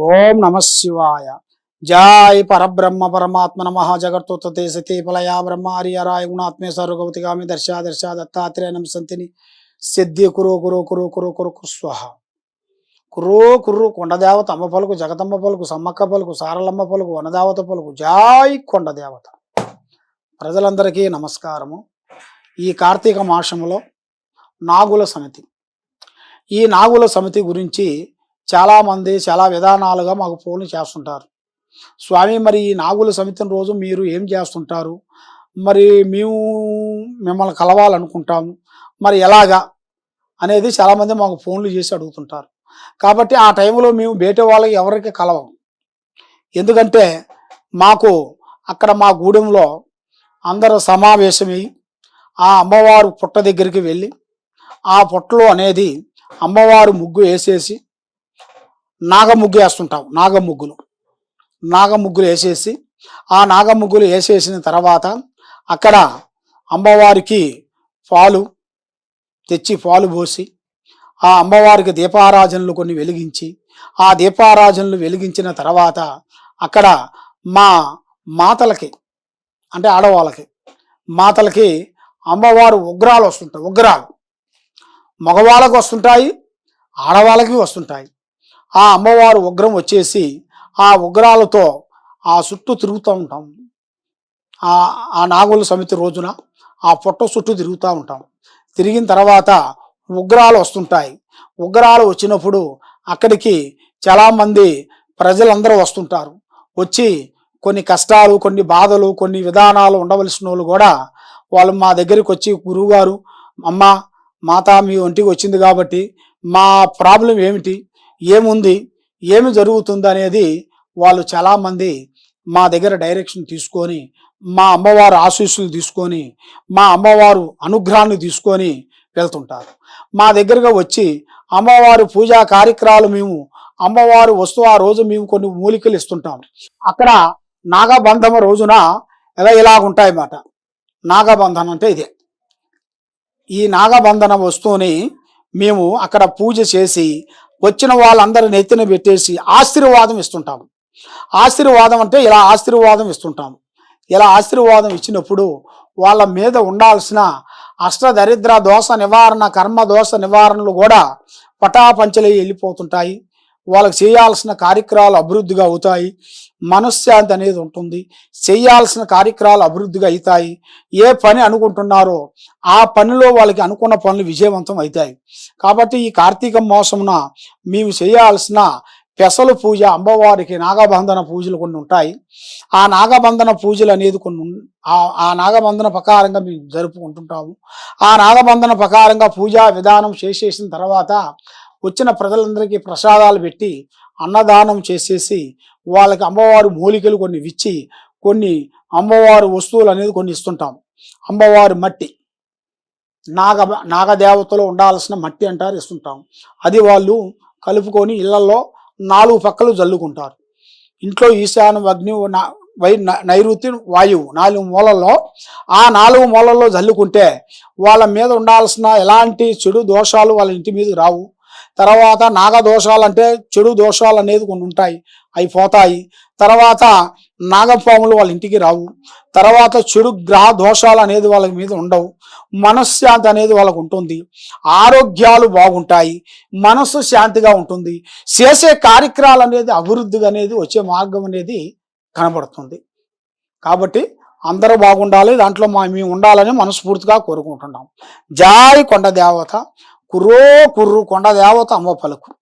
ఓం నమ శివాయ. జాయ్ పరబ్రహ్మ పరమాత్మ నమ జగర్తోత్తే సతీ ఫలయా బ్రహ్మ హరియరాయ గుణాత్మే సర్వగౌతిగామి దర్శా దర్శా దత్తాత్రేయ సంతిని సిద్ధి కురు కురు కురు కురు కురు కురు స్వహ. కుర్రు కుర్రు కొండదేవత అమ్మ పలుకు జగదమ్మ పలుకు సమ్మక్క పలుకు సారలమ్మ పలుకు వనదేవత పలుకు జాయ్ కొండదేవత. ప్రజలందరికీ నమస్కారము. ఈ కార్తీక మాసంలో నాగుల సమితి. ఈ నాగుల సమితి గురించి చాలామంది చాలా విధానాలుగా మాకు ఫోన్లు చేస్తుంటారు. స్వామి మరి ఈ నాగుల సమితిని రోజు మీరు ఏం చేస్తుంటారు? మరి మేము మిమ్మల్ని కలవాలనుకుంటాము. మరి ఎలాగా? అనేది చాలామంది మాకు ఫోన్లు చేసి అడుగుతుంటారు. కాబట్టి ఆ టైంలో మేము బయట వాళ్ళకి ఎవరికి కలవం. ఎందుకంటే మాకు అక్కడ మా గూడెంలో అందరూ సమావేశమై ఆ అమ్మవారు పుట్ట దగ్గరికి వెళ్ళి ఆ పుట్టలో అనేది అమ్మవారు ముగ్గు వేసేసి నాగముగ్గు వేస్తుంటాం నాగ ముగ్గులు వేసేసి ఆ నాగముగ్గులు వేసేసిన తర్వాత అక్కడ అమ్మవారికి పాలు తెచ్చి పాలు పోసి ఆ అమ్మవారికి దీపారాజనలు కొన్ని వెలిగించి ఆ దీపారాజనలు వెలిగించిన తర్వాత అక్కడ మా మాతలకి అంటే ఆడవాళ్ళకి మాతలకి అమ్మవారు ఉగ్రాలు వస్తుంటాయి ఉగ్రాలు. మగవాళ్ళకి వస్తుంటాయి ఆడవాళ్ళకి వస్తుంటాయి. ఆ అమ్మవారు ఉగ్రం వచ్చేసి ఆ ఉగ్రాలతో ఆ చుట్టూ తిరుగుతూ ఉంటాం. ఆ నాగుల సమితి రోజున ఆ పొట్ట చుట్టూ తిరుగుతూ ఉంటాం. తిరిగిన తర్వాత ఉగ్రాలు వస్తుంటాయి. ఉగ్రాలు వచ్చినప్పుడు అక్కడికి చాలామంది ప్రజలందరూ వస్తుంటారు. వచ్చి కొన్ని కష్టాలు కొన్ని బాధలు కొన్ని విధానాలు ఉండవలసిన వాళ్ళు కూడా వాళ్ళు మా దగ్గరికి వచ్చి గురువుగారు అమ్మ మాత మీ ఒంటికి వచ్చింది కాబట్టి మా ప్రాబ్లం ఏమిటి? ఏముంది? ఏమి జరుగుతుంది అనేది వాళ్ళు చాలామంది మా దగ్గర డైరెక్షన్ తీసుకొని మా అమ్మవారు ఆశీస్సులు తీసుకొని మా అమ్మవారు అనుగ్రహాన్ని తీసుకొని వెళ్తుంటారు. మా దగ్గరగా వచ్చి అమ్మవారు పూజా కార్యక్రమాలు మేము అమ్మవారు వస్తూ ఆ రోజు మేము కొన్ని మూలికలు ఇస్తుంటాం. అక్కడ నాగబంధం రోజున ఎలా ఇలాగుంటాయి అన్నమాట నాగబంధనం అంటే ఇదే. ఈ నాగబంధన వస్తువుని మేము అక్కడ పూజ చేసి వచ్చిన వాళ్ళందరిని నెత్తిన పెట్టేసి ఆశీర్వాదం ఇస్తుంటాము. ఆశీర్వాదం అంటే ఇలా ఆశీర్వాదం ఇస్తుంటాము. ఇలా ఆశీర్వాదం ఇచ్చినప్పుడు వాళ్ళ మీద ఉండాల్సిన అష్టదరిద్ర దోష నివారణ కర్మ దోష నివారణలు కూడా పటాపంచలే వెళ్ళిపోతుంటాయి. వాళ్ళకి చేయాల్సిన కార్యక్రమాలు అభివృద్ధిగా అవుతాయి. మనశ్శాంతి అనేది ఉంటుంది. చేయాల్సిన కార్యక్రమాలు అభివృద్ధిగా అవుతాయి. ఏ పని అనుకుంటున్నారో ఆ పనిలో వాళ్ళకి అనుకున్న పనులు విజయవంతం అవుతాయి. కాబట్టి ఈ కార్తీక మాసమున మేము చేయాల్సిన పెసలు పూజ అమ్మవారికి నాగబంధన పూజలు కొన్ని ఉంటాయి. ఆ నాగబంధన పూజలు అనేది కొన్ని ఆ- ఆ నాగబంధన ప్రకారంగా మేము జరుపుకుంటుంటాము. ఆ నాగబంధన ప్రకారంగా పూజా విధానం చేసేసిన తర్వాత వచ్చిన ప్రజలందరికీ ప్రసాదాలు పెట్టి అన్నదానం చేసేసి వాళ్ళకి అమ్మవారు మూలికలు కొన్ని ఇచ్చి కొన్ని అమ్మవారు వస్తువులు అనేది కొన్ని ఇస్తుంటాం. అమ్మవారి మట్టి. నాగ నాగదేవతలో ఉండాల్సిన మట్టి అంటారు ఇస్తుంటాం. అది వాళ్ళు కలుపుకొని ఇళ్ళలో నాలుగు పక్కలు జల్లుకుంటారు. ఇంట్లో ఈశాన్యం అగ్ని వై న- నైరుతి వాయువు నాలుగు మూలల్లో ఆ నాలుగు మూలల్లో జల్లుకుంటే వాళ్ళ మీద ఉండాల్సిన ఎలాంటి చెడు దోషాలు వాళ్ళ ఇంటి మీద రావు. తర్వాత నాగదోషాలు అంటే చెడు దోషాలు అనేది కొన్ని ఉంటాయి అవి పోతాయి. తర్వాత నాగపాములు వాళ్ళ ఇంటికి రావు. తర్వాత చెడు గ్రహ దోషాలు అనేది వాళ్ళ మీద ఉండవు. మనశ్శాంతి అనేది వాళ్ళకు ఉంటుంది. ఆరోగ్యాలు బాగుంటాయి. మనస్సు శాంతిగా ఉంటుంది. చేసే కార్యక్రమాలు అనేది అభివృద్ధి అనేది వచ్చే మార్గం అనేది కనబడుతుంది. కాబట్టి అందరూ బాగుండాలి దాంట్లో మా మేము ఉండాలని మనస్ఫూర్తిగా కోరుకుంటున్నాం. జాయ్ కొండ దేవత. కుర్రో కుర్రు కొండ దేవత అమ్మ పలుకు